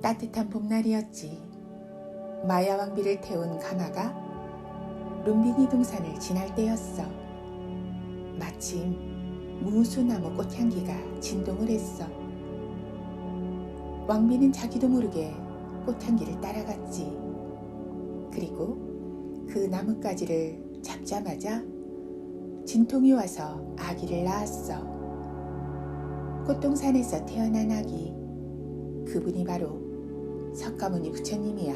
따뜻한 봄날이었지. 마야 왕비를 태운 가마가 룸비니 동산을 지날 때였어. 마침 무수나무 꽃향기가 진동을 했어. 왕비는 자기도 모르게 꽃향기를 따라갔지. 그리고 그 나뭇가지를 잡자마자 진통이 와서 아기를 낳았어. 꽃동산에서 태어난 아기. 그분이 바로 석가모니 부처님이야.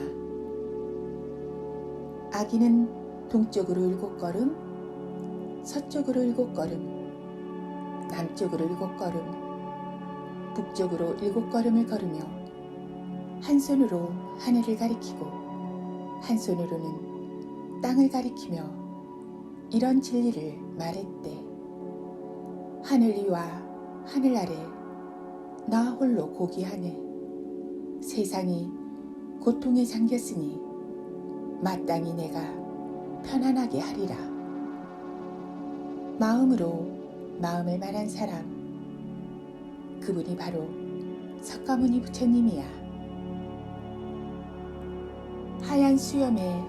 아기는 동쪽으로 일곱 걸음, 서쪽으로 일곱 걸음, 남쪽으로 일곱 걸음, 북쪽으로 일곱 걸음을 걸으며 한 손으로 하늘을 가리키고 한 손으로는 땅을 가리키며 이런 진리를 말했대. 하늘 위와 하늘 아래 나 홀로 고귀하네. 세상이 고통에 잠겼으니 마땅히 내가 편안하게 하리라. 마음으로 마음을 말한 사람. 그분이 바로 석가모니 부처님이야. 하얀 수염에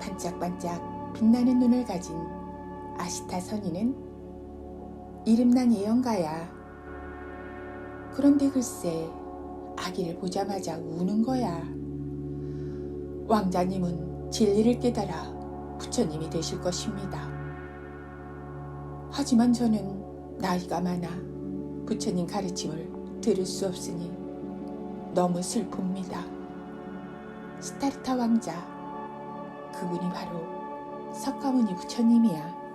반짝반짝 빛나는 눈을 가진 아시타 선인은 이름난 예언가야. 그런데 글쎄 아기를 보자마자 우는 거야. 왕자님은 진리를 깨달아 부처님이 되실 것입니다. 하지만 저는 나이가 많아 부처님 가르침을 들을 수 없으니 너무 슬픕니다. 스타르타 왕자, 그분이 바로 석가모니 부처님이야.